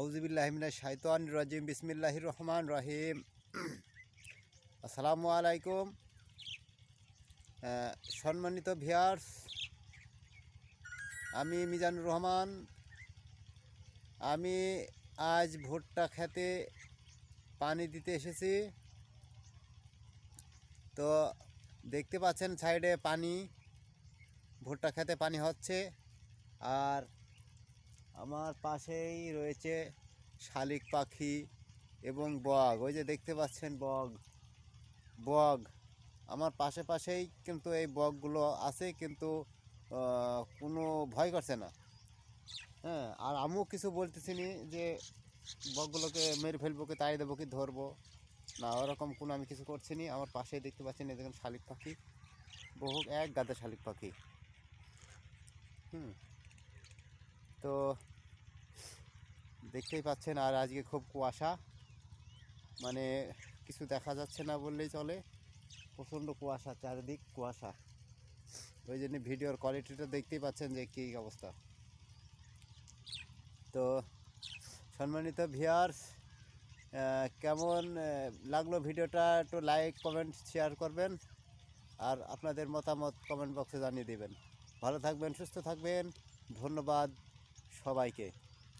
আউজিবিল্লাহমিনা শাইতান রাজিম, বিসমিল্লাহির রহমান রহিম। আসসালামু আলাইকুম। সম্মানিত ভিয়ার্স আমি মিজানুর রহমান। আমি আজ ভুট্টা খেতে পানি দিতে এসেছি। তো দেখতে পাচ্ছেন সাইডে পানি, ভুট্টা খেতে পানি হচ্ছে। আর আমার পাশেই রয়েছে শালিক পাখি এবং বগ। ওই যে দেখতে পাচ্ছেন বগ। বগ। আমার পাশে পাশেই কিন্তু এই বগগুলো আছে, কিন্তু কোনো ভয় করছে না। হ্যাঁ আর আমিও কিছু বলতেছি নি যে, বগগুলোকে মেরে ফেলব কি, তাড়িয়ে দেবো কি, ধরবো না, ওরকম কোনো আমি কিছু করছি নি। আমার পাশেই দেখতে পাচ্ছেন এই দেখুন শালিক পাখি, বহু এক গাদা শালিক পাখি। হুম। তো দেখতেই পাচ্ছেন আর আজকে খুব কুয়াশা। মানে কিছু দেখা যাচ্ছে না বললেই চলে। প্রচণ্ড কুয়াশা, চারিদিক কুয়াশা। ওই জন্য ভিডিওর কোয়ালিটিটা দেখতেই পাচ্ছেন যে কী অবস্থা। তো সম্মানিত ভিয়ার্স কেমন লাগল ভিডিওটা? একটু লাইক কমেন্ট শেয়ার করবেন। আর আপনাদের মতামত কমেন্ট বক্সে জানিয়ে দেবেন। ভালো থাকবেন, সুস্থ থাকবেন। ধন্যবাদ। সবাইকে।